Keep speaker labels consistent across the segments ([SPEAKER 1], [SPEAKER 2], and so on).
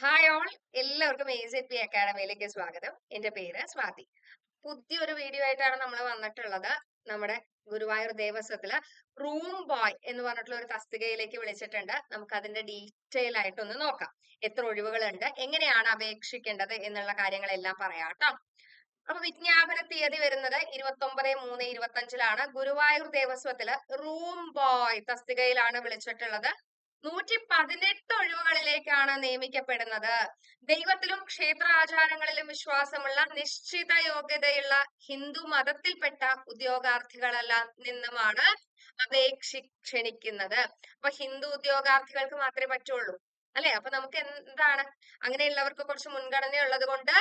[SPEAKER 1] Hi all എല്ലാവർക്കും A C P അക്കാഡമിയിലേക്ക് സ്വാഗതം. എന്റെ പേര് സ്വാതി. പുതിയൊരു വീഡിയോ ആയിട്ടാണ് നമ്മൾ വന്നിട്ടുള്ളത്. നമ്മുടെ ഗുരുവായൂർ ദേവസ്വത്തിൽ റൂം ബോയ് എന്ന് പറഞ്ഞിട്ടുള്ള ഒരു തസ്തികയിലേക്ക് വിളിച്ചിട്ടുണ്ട്. നമുക്ക് അതിന്റെ ഡീറ്റെയിൽ ആയിട്ടൊന്ന് നോക്കാം. എത്ര ഒഴിവുകളുണ്ട് എങ്ങനെയാണ് അപേക്ഷിക്കേണ്ടത് എന്നുള്ള കാര്യങ്ങളെല്ലാം പറയാം കേട്ടോ. അപ്പൊ വിജ്ഞാപന തീയതി വരുന്നത് ഇരുപത്തി ഒമ്പത് മൂന്ന് ഇരുപത്തി അഞ്ചിലാണ് ഗുരുവായൂർ ദേവസ്വത്തിൽ റൂം ബോയ് തസ്തികയിലാണ് വിളിച്ചിട്ടുള്ളത്. നൂറ്റി പതിനെട്ട് ഒഴിവുകളിലേക്കാണ് നിയമിക്കപ്പെടുന്നത്. ദൈവത്തിലും ക്ഷേത്രാചാരങ്ങളിലും വിശ്വാസമുള്ള നിശ്ചിത യോഗ്യതയുള്ള ഹിന്ദു മതത്തിൽപ്പെട്ട ഉദ്യോഗാർത്ഥികളെല്ലാം നിന്നുമാണ് അപേക്ഷി ക്ഷണിക്കുന്നത്. അപ്പൊ ഹിന്ദു ഉദ്യോഗാർത്ഥികൾക്ക് മാത്രമേ പറ്റുള്ളൂ. അല്ലെ? അപ്പൊ നമുക്ക് എന്താണ്? അങ്ങനെയുള്ളവർക്ക് കുറച്ച് മുൻഗണന ഉള്ളത് കൊണ്ട്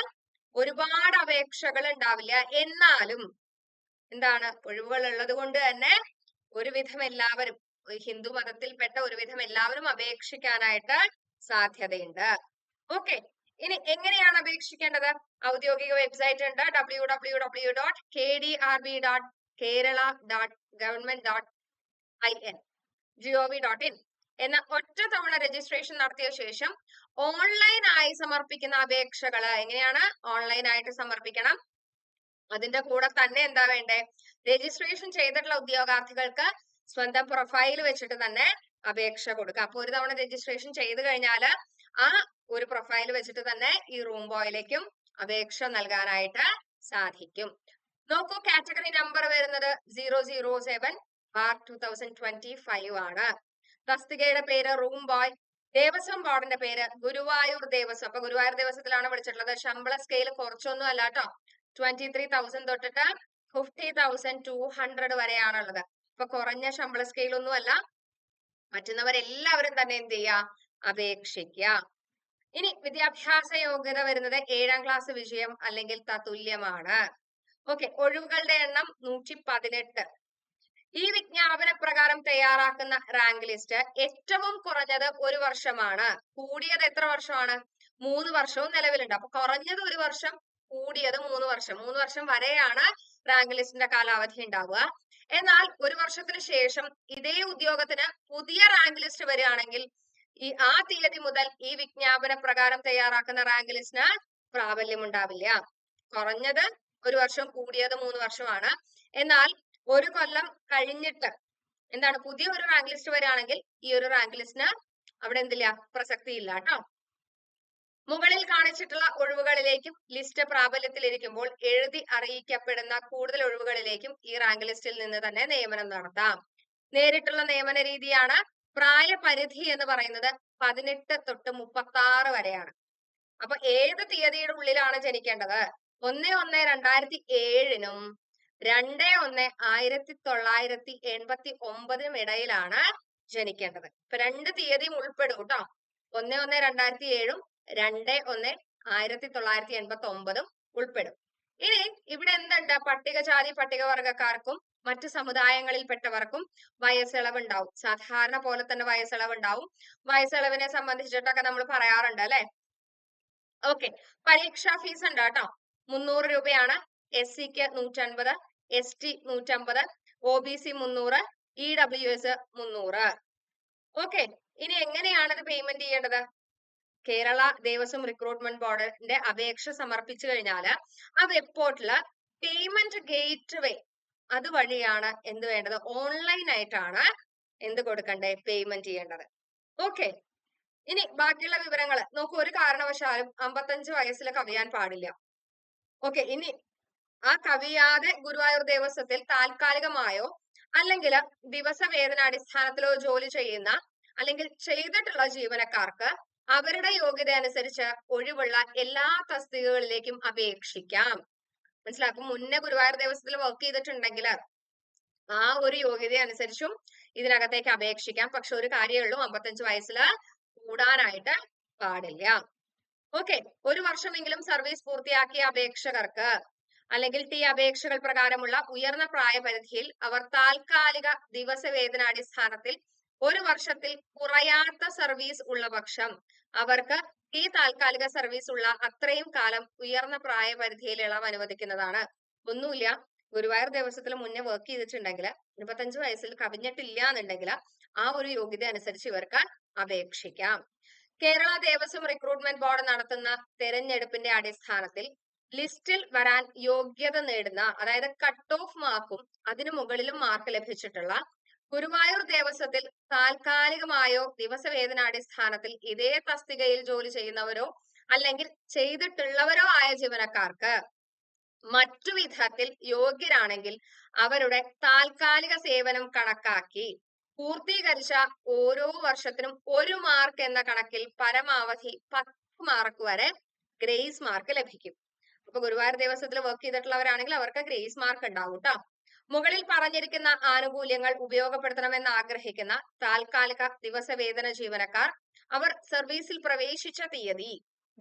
[SPEAKER 1] ഒരുപാട് അപേക്ഷകൾ ഉണ്ടാവില്ല. എന്നാലും എന്താണ്? ഒഴിവുകൾ ഉള്ളത് കൊണ്ട് തന്നെ ഒരുവിധം എല്ലാവരും ഹിന്ദു മതത്തിൽപ്പെട്ട ഒരുവിധം എല്ലാവരും അപേക്ഷിക്കാനായിട്ട് സാധ്യതയുണ്ട്. ഓക്കെ. ഇനി എങ്ങനെയാണ് അപേക്ഷിക്കേണ്ടത്? ഔദ്യോഗിക വെബ്സൈറ്റ് ഉണ്ട് W W W dot K D R B dot Kerala dot government dot I N G O V dot in എന്ന ഒറ്റ തവണ രജിസ്ട്രേഷൻ നടത്തിയ ശേഷം ഓൺലൈൻ ആയി സമർപ്പിക്കുന്ന അപേക്ഷകൾ എങ്ങനെയാണ്? ഓൺലൈൻ ആയിട്ട് സമർപ്പിക്കണം. അതിന്റെ കൂടെ തന്നെ എന്താ വേണ്ടേ? രജിസ്ട്രേഷൻ ചെയ്തിട്ടുള്ള ഉദ്യോഗാർത്ഥികൾക്ക് സ്വന്തം പ്രൊഫൈൽ വെച്ചിട്ട് തന്നെ അപേക്ഷ കൊടുക്കുക. അപ്പൊ ഒരു തവണ രജിസ്ട്രേഷൻ ചെയ്ത് കഴിഞ്ഞാൽ ആ ഒരു പ്രൊഫൈൽ വെച്ചിട്ട് തന്നെ ഈ റൂം ബോയിലേക്കും അപേക്ഷ നൽകാനായിട്ട് സാധിക്കും. നോക്കൂ കാറ്റഗറി നമ്പർ വരുന്നത് zero zero seven bar two thousand twenty five ആണ്. തസ്തികയുടെ പേര് റൂം ബോയ് ദേവസ്വം ബോർഡിന്റെ പേര് ഗുരുവായൂർ ദേവസ്വം. അപ്പൊ ഗുരുവായൂർ ദേവസ്വത്തിലാണ് വിളിച്ചിട്ടുള്ളത്. ശമ്പള സ്കെയിൽ കുറച്ചൊന്നും അല്ല കേട്ടോ ട്വന്റി ത്രീ തൗസൻഡ് തൊട്ടിട്ട് ഫിഫ്റ്റി തൗസൻഡ് ടു ഹൺഡ്രഡ് വരെയാണുള്ളത്. ഇപ്പൊ കുറഞ്ഞ ശമ്പള സ്കെയിൽ ഒന്നും അല്ല. മറ്റുന്നവരെല്ലാവരും തന്നെ എന്ത് ചെയ്യുക അപേക്ഷിക്കുക ഇനി വിദ്യാഭ്യാസ യോഗ്യത വരുന്നത് ഏഴാം ക്ലാസ് വിഷയം അല്ലെങ്കിൽ തത്തുല്യമാണ് ഓക്കെ ഒഴിവുകളുടെ എണ്ണം നൂറ്റി പതിനെട്ട് ഈ വിജ്ഞാപന പ്രകാരം തയ്യാറാക്കുന്ന റാങ്ക് ലിസ്റ്റ് ഏറ്റവും കുറഞ്ഞത് ഒരു വർഷമാണ്. കൂടിയത് എത്ര വർഷമാണ്? മൂന്ന് വർഷവും നിലവിലുണ്ട്. അപ്പൊ കുറഞ്ഞത് ഒരു വർഷം കൂടിയത് മൂന്ന് വർഷം. മൂന്ന് വർഷം വരെയാണ് റാങ്ക് ലിസ്റ്റിന്റെ കാലാവധി ഉണ്ടാവുക. എന്നാൽ ഒരു വർഷത്തിന് ശേഷം ഇതേ ഉദ്യോഗത്തിന് പുതിയ റാങ്ക് ലിസ്റ്റ് വരികയാണെങ്കിൽ ഈ ആ തീയതി മുതൽ ഈ വിജ്ഞാപന പ്രകാരം തയ്യാറാക്കുന്ന റാങ്ക് ലിസ്റ്റിന് പ്രാബല്യം ഉണ്ടാവില്ല. കുറഞ്ഞത് ഒരു വർഷം കൂടിയത് മൂന്ന് വർഷമാണ്. എന്നാൽ ഒരു കൊല്ലം കഴിഞ്ഞിട്ട് എന്താണ് പുതിയ ഒരു റാങ്ക് ലിസ്റ്റ് വരികയാണെങ്കിൽ ഈ ഒരു റാങ്ക് ലിസ്റ്റിന് അവിടെ എന്തില്ല? പ്രസക്തി ഇല്ല കേട്ടോ മുകളിൽ കാണിച്ചിട്ടുള്ള ഒഴിവുകളിലേക്കും ലിസ്റ്റ് പ്രാബല്യത്തിലിരിക്കുമ്പോൾ എഴുതി അറിയിക്കപ്പെടുന്ന കൂടുതൽ ഒഴിവുകളിലേക്കും ഈ റാങ്ക് ലിസ്റ്റിൽ നിന്ന് തന്നെ നിയമനം നടത്താം. നേരിട്ടുള്ള നിയമന രീതിയാണ് പ്രായപരിധി എന്ന് പറയുന്നത് പതിനെട്ട് തൊട്ട് മുപ്പത്തി ആറ് വരെയാണ്. അപ്പൊ ഏത് തീയതിയുടെ ഉള്ളിലാണ് ജനിക്കേണ്ടത്? ഒന്ന് ഒന്ന് രണ്ടായിരത്തി ഏഴിനും രണ്ട് ഒന്ന് ആയിരത്തി തൊള്ളായിരത്തി എൺപത്തി ഒമ്പതിനും ഇടയിലാണ് ജനിക്കേണ്ടത്. ഇപ്പൊ രണ്ട് തീയതിയും ഉൾപ്പെടും കേട്ടോ. ഒന്ന് ഒന്ന് രണ്ടായിരത്തി ഏഴും രണ്ട് ഒന്ന് ആയിരത്തി തൊള്ളായിരത്തി എൺപത്തി ഒമ്പതും ഉൾപ്പെടും. ഇനി ഇവിടെ എന്തുണ്ട്? പട്ടികജാതി പട്ടികവർഗക്കാർക്കും മറ്റു സമുദായങ്ങളിൽപ്പെട്ടവർക്കും വയസ്സിളവ് ഉണ്ടാവും സാധാരണ പോലെ തന്നെ വയസ്സിളവ് ഉണ്ടാവും വയസ്സിളവിനെ സംബന്ധിച്ചിട്ടൊക്കെ നമ്മൾ പറയാറുണ്ട് അല്ലെ? ഓക്കെ. പരീക്ഷാ ഫീസ് ഉണ്ട് കേട്ടോ. മുന്നൂറ് രൂപയാണ്. എസ് സിക്ക് നൂറ്റൻപത് എസ് ടി നൂറ്റമ്പത് ഒ ബി സി മുന്നൂറ് ഇ ഡബ്ല്യു എസ് മുന്നൂറ്. ഓക്കെ. ഇനി എങ്ങനെയാണ് ഇത് പേയ്മെന്റ് ചെയ്യേണ്ടത്? കേരള ദേവസ്വം റിക്രൂട്ട്മെന്റ് ബോർഡിന്റെ അപേക്ഷ സമർപ്പിച്ചു കഴിഞ്ഞാൽ ആ വെബ് പോർട്ടിൽ പേയ്മെന്റ് ഗേറ്റ് വേ അതുവഴിയാണ് എന്ത് വേണ്ടത്? ഓൺലൈൻ ആയിട്ടാണ് എന്ത് കൊടുക്കണ്ടേ? പേയ്മെന്റ് ചെയ്യേണ്ടത്. ഓക്കെ ഇനി ബാക്കിയുള്ള വിവരങ്ങൾ നോക്കൂ ഒരു കാരണവശാലും അമ്പത്തഞ്ച് വയസ്സിൽ കവിയാൻ പാടില്ല. ഓക്കെ ഇനി ആ കവിയാതെ ഗുരുവായൂർ ദേവസ്വത്തിൽ താൽക്കാലികമായോ അല്ലെങ്കിൽ ദിവസ വേതനാടിസ്ഥാനത്തിലോ ജോലി ചെയ്യുന്ന അല്ലെങ്കിൽ ചെയ്തിട്ടുള്ള ജീവനക്കാർക്ക് അവരുടെ യോഗ്യത അനുസരിച്ച് ഒഴിവുള്ള എല്ലാ തസ്തികകളിലേക്കും അപേക്ഷിക്കാം. മനസ്സിലാക്കും മുന്നേ ഗുരുവായൂർ ദേവസ്വത്തിൽ വർക്ക് ചെയ്തിട്ടുണ്ടെങ്കിൽ ആ ഒരു യോഗ്യത അനുസരിച്ചും ഇതിനകത്തേക്ക് അപേക്ഷിക്കാം. പക്ഷെ ഒരു കാര്യമേ ഉള്ളൂ അമ്പത്തഞ്ച് വയസ്സിൽ കൂടാനായിട്ട് പാടില്ല. ഓക്കെ. ഒരു വർഷമെങ്കിലും സർവീസ് പൂർത്തിയാക്കിയ അപേക്ഷകർക്ക് അല്ലെങ്കിൽ ടി അപേക്ഷകൾ പ്രകാരമുള്ള ഉയർന്ന പ്രായപരിധിയിൽ അവർ താൽക്കാലിക ദിവസവേതനാടിസ്ഥാനത്തിൽ ഒരു വർഷത്തിൽ കുറയാത്ത സർവീസ് ഉള്ള പക്ഷം അവർക്ക് ഈ താൽക്കാലിക സർവീസ് ഉള്ള അത്രയും കാലം ഉയർന്ന പ്രായപരിധിയിൽ ഇളവ് അനുവദിക്കുന്നതാണ്. ഒന്നുമില്ല. ഗുരുവായൂർ ദിവസത്തിൽ മുന്നേ വർക്ക് ചെയ്തിട്ടുണ്ടെങ്കിൽ ഇരുപത്തഞ്ച് വയസ്സിൽ കവിഞ്ഞിട്ടില്ല എന്നുണ്ടെങ്കിൽ ആ ഒരു യോഗ്യത അനുസരിച്ച് ഇവർക്ക് അപേക്ഷിക്കാം. കേരള ദേവസ്വം റിക്രൂട്ട്മെന്റ് ബോർഡ് നടത്തുന്ന തെരഞ്ഞെടുപ്പിന്റെ അടിസ്ഥാനത്തിൽ ലിസ്റ്റിൽ വരാൻ യോഗ്യത നേടുന്ന അതായത് കട്ട് ഓഫ് മാർക്കും അതിനു മുകളിലും മാർക്ക് ലഭിച്ചിട്ടുള്ള ഗുരുവായൂർ ദേവസ്വത്തിൽ താൽക്കാലികമായോ ദിവസവേതനാടിസ്ഥാനത്തിൽ ഇതേ തസ്തികയിൽ ജോലി ചെയ്യുന്നവരോ അല്ലെങ്കിൽ ചെയ്തിട്ടുള്ളവരോ ആയ ജീവനക്കാർക്ക് മറ്റു വിധത്തിൽ യോഗ്യരാണെങ്കിൽ അവരുടെ താൽക്കാലിക സേവനം കണക്കാക്കി പൂർത്തീകരിച്ച ഓരോ വർഷത്തിനും ഒരു മാർക്ക് എന്ന കണക്കിൽ പരമാവധി പത്ത് മാർക്ക് വരെ ഗ്രേസ് മാർക്ക് ലഭിക്കും. അപ്പൊ ഗുരുവായൂർ ദേവസ്വത്തിൽ വർക്ക് ചെയ്തിട്ടുള്ളവരാണെങ്കിൽ അവർക്ക് ഗ്രേസ് മാർക്ക് ഉണ്ടാവും കേട്ടോ മുകളിൽ പറഞ്ഞിരിക്കുന്ന ആനുകൂല്യങ്ങൾ ഉപയോഗപ്പെടുത്തണമെന്ന് ആഗ്രഹിക്കുന്ന താൽക്കാലിക ദിവസവേതന ജീവനക്കാർ അവർ സർവീസിൽ പ്രവേശിച്ച തീയതി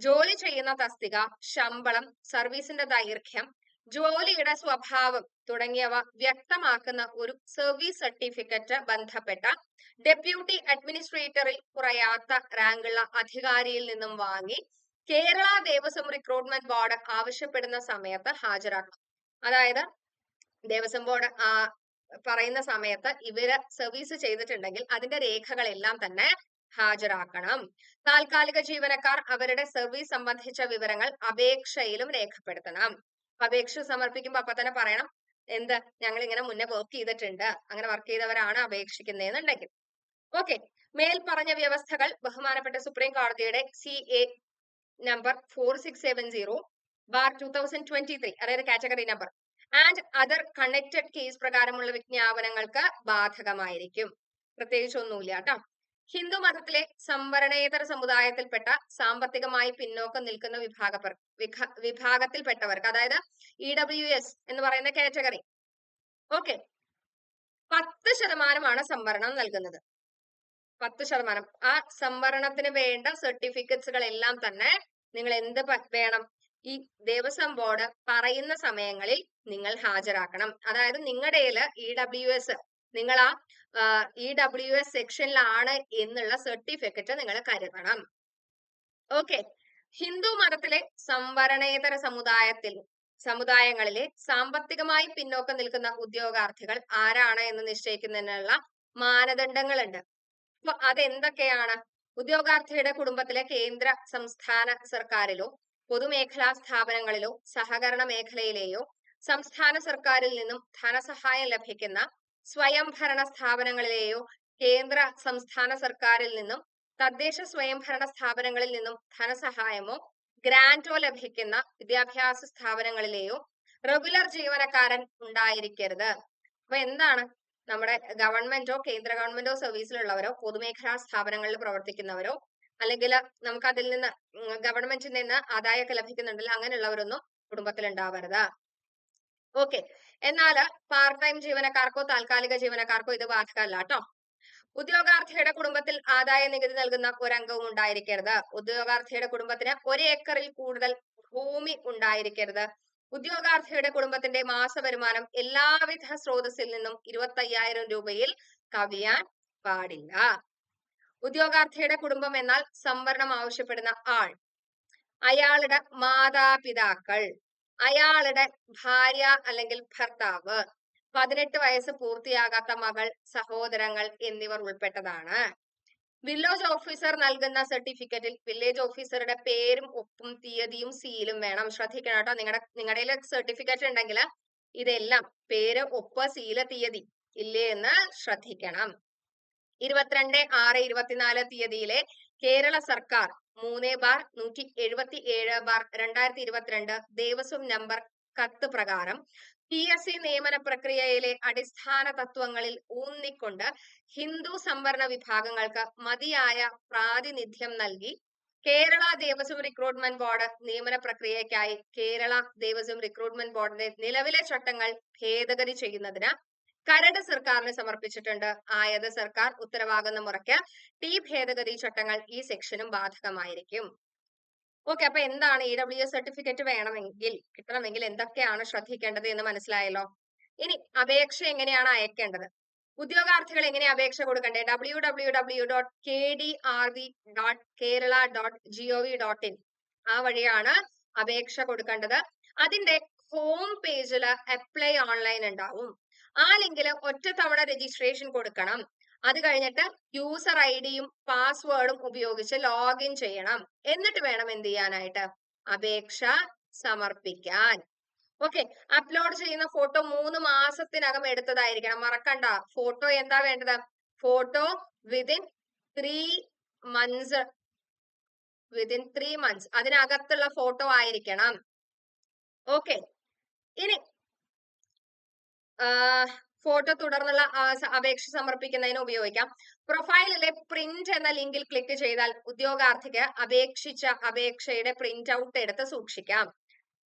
[SPEAKER 1] ജോലി ചെയ്യുന്ന തസ്തിക ശമ്പളം സർവീസിന്റെ ദൈർഘ്യം ജോലിയുടെ സ്വഭാവം തുടങ്ങിയവ വ്യക്തമാക്കുന്ന ഒരു സർവീസ് സർട്ടിഫിക്കറ്റ് ബന്ധപ്പെട്ട ഡെപ്യൂട്ടി അഡ്മിനിസ്ട്രേറ്ററിൽ കുറയാത്ത റാങ്കുള്ള അധികാരിയിൽ നിന്നും വാങ്ങി കേരള ദേവസ്വം റിക്രൂട്ട്മെന്റ് ബോർഡ് ആവശ്യപ്പെടുന്ന സമയത്ത് ഹാജരാക്കണം അതായത് ദേവസ്വം ബോർഡ് ആ പറയുന്ന സമയത്ത് ഇവർ സർവീസ് ചെയ്തിട്ടുണ്ടെങ്കിൽ അതിന്റെ രേഖകളെല്ലാം തന്നെ ഹാജരാക്കണം. താൽക്കാലിക ജീവനക്കാർ അവരുടെ സർവീസ് സംബന്ധിച്ച വിവരങ്ങൾ അപേക്ഷയിലും രേഖപ്പെടുത്തണം. അപേക്ഷ സമർപ്പിക്കുമ്പോൾ അപ്പൊ തന്നെ പറയണം എന്ത്? ഞങ്ങൾ ഇങ്ങനെ മുന്നേ വർക്ക് ചെയ്തിട്ടുണ്ട്. അങ്ങനെ വർക്ക് ചെയ്തവരാണ് അപേക്ഷിക്കുന്നതെന്നുണ്ടെങ്കിൽ ഓക്കെ. മേൽ പറഞ്ഞ വ്യവസ്ഥകൾ ബഹുമാനപ്പെട്ട സുപ്രീം കോടതിയുടെ C A number four six seven zero bar two thousand twenty three അതായത് category number. And other connected case പ്രകാരമുള്ള വിജ്ഞാപനങ്ങൾക്ക് ബാധകമായിരിക്കും. പ്രത്യേകിച്ച് ഒന്നുമില്ല കേട്ടോ. ഹിന്ദു മതത്തിലെ സംവരണേതര സമുദായത്തിൽപ്പെട്ട സാമ്പത്തികമായി പിന്നോക്കം നിൽക്കുന്ന വിഭാഗ വിഭാഗത്തിൽപ്പെട്ടവർക്ക് അതായത് ഇ ഡബ്ല്യു എസ് എന്ന് പറയുന്ന കാറ്റഗറി ഓക്കെ പത്ത് ശതമാനമാണ് സംവരണം നൽകുന്നത്. പത്ത് ശതമാനം. ആ സംവരണത്തിന് വേണ്ട സർട്ടിഫിക്കറ്റ്സുകൾ എല്ലാം തന്നെ നിങ്ങൾ എന്ത് വേണം? ഈ ദേവസ്വം ബോർഡ് പറയുന്ന സമയങ്ങളിൽ നിങ്ങൾ ഹാജരാക്കണം. അതായത് നിങ്ങളുടെ ഇ ഡബ്ല്യു എസ് നിങ്ങൾ ആ ഇ ഡബ്ല്യു എസ് സെക്ഷനിലാണ് എന്നുള്ള സർട്ടിഫിക്കറ്റ് നിങ്ങൾ കരുതണം. ഓക്കെ. ഹിന്ദു മതത്തിലെ സംവരണേതര സമുദായത്തിൽ സമുദായങ്ങളിലെ സാമ്പത്തികമായി പിന്നോക്കം നിൽക്കുന്ന ഉദ്യോഗാർത്ഥികൾ ആരാണ് എന്ന് നിശ്ചയിക്കുന്നതിനുള്ള മാനദണ്ഡങ്ങളുണ്ട്. അപ്പൊ അതെന്തൊക്കെയാണ്? ഉദ്യോഗാർത്ഥിയുടെ കുടുംബത്തിലെ കേന്ദ്ര സംസ്ഥാന സർക്കാരിലോ പൊതുമേഖലാ സ്ഥാപനങ്ങളിലോ സഹകരണ മേഖലയിലെയോ സംസ്ഥാന സർക്കാരിൽ നിന്നും ധനസഹായം ലഭിക്കുന്ന സ്വയംഭരണ സ്ഥാപനങ്ങളിലെയോ കേന്ദ്ര സംസ്ഥാന സർക്കാരിൽ നിന്നും തദ്ദേശ സ്വയംഭരണ സ്ഥാപനങ്ങളിൽ നിന്നും ധനസഹായമോ ഗ്രാന്റോ ലഭിക്കുന്ന വിദ്യാഭ്യാസ സ്ഥാപനങ്ങളിലെയോ റെഗുലർ ജീവനക്കാരൻ ഉണ്ടായിരിക്കരുത്. അപ്പൊ എന്താണ് നമ്മുടെ ഗവൺമെന്റോ കേന്ദ്ര ഗവൺമെന്റോ സർവീസിലുള്ളവരോ പൊതുമേഖലാ സ്ഥാപനങ്ങളിൽ പ്രവർത്തിക്കുന്നവരോ അല്ലെങ്കിൽ നമുക്ക് അതിൽ നിന്ന് ഗവൺമെന്റിൽ നിന്ന് ആദായമൊക്കെ ലഭിക്കുന്നുണ്ടല്ലോ അങ്ങനെയുള്ളവരൊന്നും കുടുംബത്തിൽ ഉണ്ടാവരുത് ഓക്കെ. എന്നാൽ പാർട്ട് ടൈം ജീവനക്കാർക്കോ താൽക്കാലിക ജീവനക്കാർക്കോ ഇത് ബാധകമല്ല കേട്ടോ. ഉദ്യോഗാർത്ഥിയുടെ കുടുംബത്തിൽ ആദായ നികുതി നൽകുന്ന ഒരംഗവും ഉണ്ടായിരിക്കരുത്. ഉദ്യോഗാർത്ഥിയുടെ കുടുംബത്തിന് ഒരു ഏക്കറിൽ കൂടുതൽ ഭൂമി ഉണ്ടായിരിക്കരുത്. ഉദ്യോഗാർത്ഥിയുടെ കുടുംബത്തിന്റെ മാസ വരുമാനം എല്ലാവിധ സ്രോതസ്സിൽ നിന്നും ഇരുപത്തി രൂപയിൽ കവിയാൻ പാടില്ല. ഉദ്യോഗാർത്ഥിയുടെ കുടുംബം എന്നാൽ സംവരണം ആവശ്യപ്പെടുന്ന ആൾ. അയാളുടെ മാതാപിതാക്കൾ. അയാളുടെ ഭാര്യ അല്ലെങ്കിൽ ഭർത്താവ്. പതിനെട്ട് വയസ്സ് പൂർത്തിയാകാത്ത മകൾ സഹോദരങ്ങൾ എന്നിവർ ഉൾപ്പെട്ടതാണ്. വില്ലേജ് ഓഫീസർ നൽകുന്ന സർട്ടിഫിക്കറ്റിൽ വില്ലേജ് ഓഫീസറുടെ പേരും ഒപ്പും തീയതിയും സീലും വേണം. ശ്രദ്ധിക്കണം കേട്ടോ. നിങ്ങളുടെ നിങ്ങളുടെ സർട്ടിഫിക്കറ്റ് ഉണ്ടെങ്കിൽ ഇതെല്ലാം പേര് ഒപ്പ് സീല തീയതി ഇല്ലേ എന്ന് ശ്രദ്ധിക്കണം. ഇരുപത്തിരണ്ട് ആറ് ഇരുപത്തിനാല് തീയതിയിലെ കേരള സർക്കാർ മൂന്ന് ബാർ നൂറ്റി എഴുപത്തി ഏഴ് ബാർ രണ്ടായിരത്തി ഇരുപത്തിരണ്ട് ദേവസ്വം നമ്പർ കത്ത് പ്രകാരം പി എസ് സി നിയമന പ്രക്രിയയിലെ അടിസ്ഥാന തത്വങ്ങളിൽ ഊന്നിക്കൊണ്ട് ഹിന്ദു സംവരണ വിഭാഗങ്ങൾക്ക് മതിയായ പ്രാതിനിധ്യം നൽകി കേരള ദേവസ്വം റിക്രൂട്ട്മെന്റ് ബോർഡ് നിയമന പ്രക്രിയയ്ക്കായി കേരള ദേവസ്വം റിക്രൂട്ട്മെന്റ് ബോർഡിന്റെ നിലവിലെ ചട്ടങ്ങൾ ഭേദഗതി ചെയ്യുന്നതിന് കരട് സർക്കാരിന് സമർപ്പിച്ചിട്ടുണ്ട്. ആയത് സർക്കാർ ഉത്തരവാകുന്ന മുറയ്ക്ക് ടി ഭേദഗതി ചട്ടങ്ങൾ ഈ സെക്ഷനും ബാധകമായിരിക്കും. ഓക്കെ അപ്പൊ എന്താണ് ഇ ഡബ്ല്യു എസ് സർട്ടിഫിക്കറ്റ് വേണമെങ്കിൽ കിട്ടണമെങ്കിൽ എന്തൊക്കെയാണ് ശ്രദ്ധിക്കേണ്ടത് എന്ന് മനസ്സിലായല്ലോ? ഇനി അപേക്ഷ എങ്ങനെയാണ് അയക്കേണ്ടത്? ഉദ്യോഗാർത്ഥികൾ എങ്ങനെ അപേക്ഷ കൊടുക്കണ്ടേ? W W W dot K D R V dot Kerala dot G O V dot in ആ വഴിയാണ് അപേക്ഷ കൊടുക്കേണ്ടത്. അതിന്റെ ഹോം പേജിൽ അപ്ലൈ ഓൺലൈൻ ഉണ്ടാവും. ആ ഒറ്റത്തവണ ഒറ്റ തവണ രജിസ്ട്രേഷൻ കൊടുക്കണം. അത് കഴിഞ്ഞിട്ട് യൂസർ ഐ ഡിയും പാസ്വേഡും ഉപയോഗിച്ച് ലോഗിൻ ചെയ്യണം. എന്നിട്ട് വേണം എന്ത് ചെയ്യാനായിട്ട്? അപേക്ഷ സമർപ്പിക്കാൻ. ഓക്കെ അപ്ലോഡ് ചെയ്യുന്ന ഫോട്ടോ മൂന്ന് മാസത്തിനകം എടുത്തതായിരിക്കണം. മറക്കണ്ട. ഫോട്ടോ എന്താ വേണ്ടത്? Photo within three months within three months അതിനകത്തുള്ള ഫോട്ടോ ആയിരിക്കണം. ഓക്കെ ഇനി ഫോട്ടോ തുടർന്നുള്ള അപേക്ഷ സമർപ്പിക്കുന്നതിന് ഉപയോഗിക്കാം. പ്രൊഫൈലിലെ പ്രിന്റ് എന്ന ലിങ്കിൽ ക്ലിക്ക് ചെയ്താൽ ഉദ്യോഗാർത്ഥിക്ക് അപേക്ഷിച്ച അപേക്ഷയുടെ പ്രിന്റ് ഔട്ട് എടുത്ത് സൂക്ഷിക്കാം.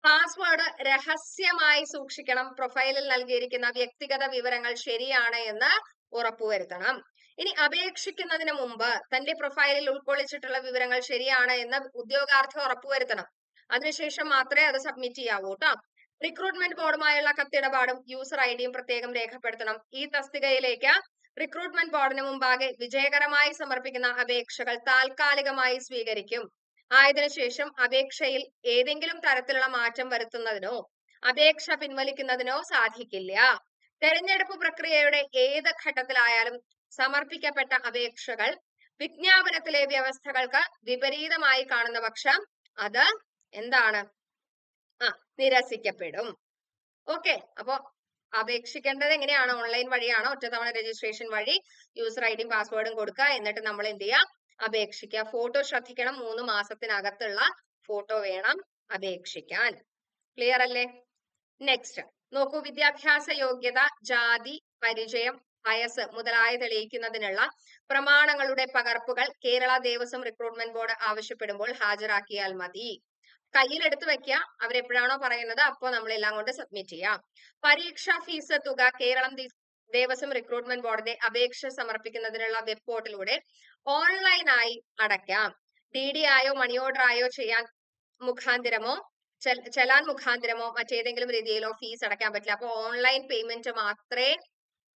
[SPEAKER 1] പാസ്വേഡ് രഹസ്യമായി സൂക്ഷിക്കണം. പ്രൊഫൈലിൽ നൽകിയിരിക്കുന്ന വ്യക്തിഗത വിവരങ്ങൾ ശരിയാണ് എന്ന് ഉറപ്പുവരുത്തണം. ഇനി അപേക്ഷിക്കുന്നതിന് മുമ്പ് തന്റെ പ്രൊഫൈലിൽ ഉൾക്കൊള്ളിച്ചിട്ടുള്ള വിവരങ്ങൾ ശരിയാണ് എന്ന് ഉദ്യോഗാർത്ഥി ഉറപ്പുവരുത്തണം. അതിനുശേഷം മാത്രമേ അത് സബ്മിറ്റ് ചെയ്യാവൂ കേട്ടോ റിക്രൂട്ട്മെന്റ് ബോർഡുമായുള്ള കത്തിടപാടും യൂസർ ഐ ഡിയും പ്രത്യേകം രേഖപ്പെടുത്തണം. ഈ തസ്തികയിലേക്ക് റിക്രൂട്ട്മെന്റ് ബോർഡിന് മുമ്പാകെ വിജയകരമായി സമർപ്പിക്കുന്ന അപേക്ഷകൾ താൽക്കാലികമായി സ്വീകരിക്കും. ആയതിനു ശേഷം അപേക്ഷയിൽ ഏതെങ്കിലും തരത്തിലുള്ള മാറ്റം വരുത്തുന്നതിനോ അപേക്ഷ പിൻവലിക്കുന്നതിനോ സാധിക്കില്ല. തെരഞ്ഞെടുപ്പ് പ്രക്രിയയുടെ ഏത് ഘട്ടത്തിലായാലും സമർപ്പിക്കപ്പെട്ട അപേക്ഷകൾ വിജ്ഞാപനത്തിലെ വ്യവസ്ഥകൾക്ക് വിപരീതമായി കാണുന്ന പക്ഷം അത് എന്താണ്? ആ നിരസിക്കപ്പെടും. ഓക്കെ അപ്പോ അപേക്ഷിക്കേണ്ടത് എങ്ങനെയാണ്? ഓൺലൈൻ വഴിയാണോ? ഒറ്റത്തവണ രജിസ്ട്രേഷൻ വഴി യൂസർ ഐ ഡിയും പാസ്വേഡും കൊടുക്കുക. എന്നിട്ട് നമ്മൾ എന്ത് ചെയ്യാം അപേക്ഷിക്കുക. ഫോട്ടോ ശ്രദ്ധിക്കണം. മൂന്ന് മാസത്തിനകത്തുള്ള ഫോട്ടോ വേണം അപേക്ഷിക്കാൻ. ക്ലിയർ അല്ലേ? നെക്സ്റ്റ് നോക്കൂ. വിദ്യാഭ്യാസ യോഗ്യത ജാതി പരിചയം വയസ്സ് മുതലായ തെളിയിക്കുന്നതിനുള്ള പ്രമാണങ്ങളുടെ പകർപ്പുകൾ കേരള ദേവസ്വം റിക്രൂട്ട്മെന്റ് ബോർഡ് ആവശ്യപ്പെടുമ്പോൾ ഹാജരാക്കിയാൽ മതി. കയ്യിലെടുത്ത് വെക്കുക അവരെപ്പോഴാണോ പറയുന്നത്? അപ്പോൾ നമ്മൾ എല്ലാം കൊണ്ട് സബ്മിറ്റ് ചെയ്യാം. പരീക്ഷാ ഫീസ് തുക കേരളം ദേവസ്വം റിക്രൂട്ട്മെന്റ് ബോർഡിന്റെ അപേക്ഷ സമർപ്പിക്കുന്നതിനുള്ള വെബ് പോർട്ടലിലൂടെ ഓൺലൈനായി അടയ്ക്കാം. ഡി ഡി ആയോ മണി ഓർഡർ ആയോ ചെയ്യാൻ മുഖാന്തിരമോ ചെലാൻ മുഖാന്തിരമോ മറ്റേതെങ്കിലും രീതിയിലോ ഫീസ് അടയ്ക്കാൻ പറ്റില്ല. അപ്പൊ ഓൺലൈൻ പേയ്മെന്റ് മാത്രമേ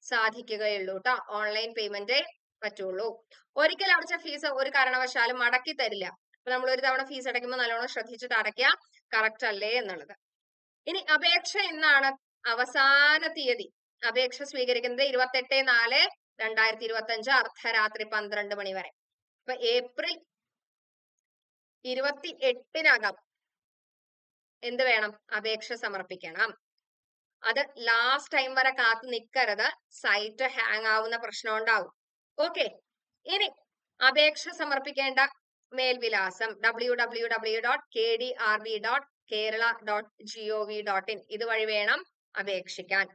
[SPEAKER 1] സാധിക്കുകയുള്ളൂ കേട്ടോ ഓൺലൈൻ പേയ്മെന്റ് പറ്റുള്ളൂ. ഒരിക്കൽ അടച്ച ഫീസ് ഒരു കാരണവശാലും മടക്കി തരില്ല. അപ്പൊ നമ്മൾ ഒരു തവണ ഫീസ് അടയ്ക്കുമ്പോൾ നല്ലോണം ശ്രദ്ധിച്ചിട്ട് അടയ്ക്കുക. കറക്റ്റ് അല്ലേ എന്നുള്ളത്. ഇനി അപേക്ഷ എന്നാണ് അവസാന തീയതി. അപേക്ഷ സ്വീകരിക്കുന്നത് ഇരുപത്തെട്ട് നാല് രണ്ടായിരത്തി ഇരുപത്തി അഞ്ച് അർദ്ധരാത്രി പന്ത്രണ്ട് മണി വരെ. അപ്പൊ ഏപ്രിൽ ഇരുപത്തി എട്ടിനകം എന്ത് വേണം? അപേക്ഷ സമർപ്പിക്കണം. അത് ലാസ്റ്റ് ടൈം വരെ കാത്തു നിൽക്കരുത് സൈറ്റ് ഹാങ് ആവുന്ന പ്രശ്നം ഉണ്ടാവും. ഓക്കെ ഇനി അപേക്ഷ സമർപ്പിക്കേണ്ട മേൽവിലാസം W W W dot K D R B dot Kerala dot G O V dot in ഇതുവഴി വേണം അപേക്ഷിക്കാൻ.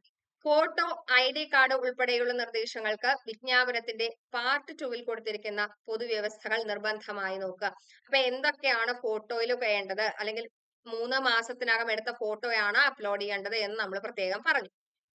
[SPEAKER 1] ഫോട്ടോ ഐ ഡി കാർഡ് ഉൾപ്പെടെയുള്ള നിർദ്ദേശങ്ങൾക്ക് വിജ്ഞാപനത്തിന്റെ പാർട്ട് ടുവിൽ കൊടുത്തിരിക്കുന്ന പൊതുവ്യവസ്ഥകൾ നിർബന്ധമായി നോക്കുക. അപ്പൊ എന്തൊക്കെയാണ് ഫോട്ടോയിൽ വേണ്ടത്? അല്ലെങ്കിൽ മൂന്ന് മാസത്തിനകം എടുത്ത ഫോട്ടോയാണ് അപ്ലോഡ് ചെയ്യേണ്ടത് എന്ന് നമ്മൾ പ്രത്യേകം പറഞ്ഞു.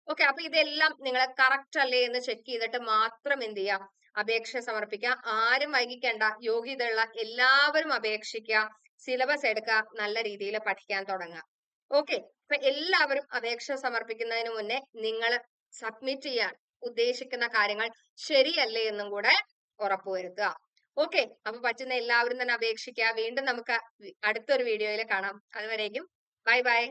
[SPEAKER 1] ഓക്കെ അപ്പൊ ഇതെല്ലാം നിങ്ങളെ കറക്റ്റ് അല്ലേ എന്ന് ചെക്ക് ചെയ്തിട്ട് മാത്രം എന്ത് ചെയ്യാം? അപേക്ഷ സമർപ്പിക്കുക. ആരും വൈകിക്കേണ്ട. യോഗ്യതയുള്ള എല്ലാവരും അപേക്ഷിക്കുക. സിലബസ് എടുക്കുക. നല്ല രീതിയിൽ പഠിക്കാൻ തുടങ്ങുക. ഓക്കെ അപ്പൊ എല്ലാവരും അപേക്ഷ സമർപ്പിക്കുന്നതിന് മുന്നേ നിങ്ങൾ സബ്മിറ്റ് ചെയ്യാൻ ഉദ്ദേശിക്കുന്ന കാര്യങ്ങൾ ശരിയല്ലേ എന്നും കൂടെ ഉറപ്പുവരുത്തുക ഓക്കെ അപ്പൊ പറ്റുന്ന എല്ലാവരും തന്നെ അപേക്ഷിക്കുക. വീണ്ടും നമുക്ക് അടുത്തൊരു വീഡിയോയിൽ കാണാം. അതുവരേക്കും ബൈ ബൈ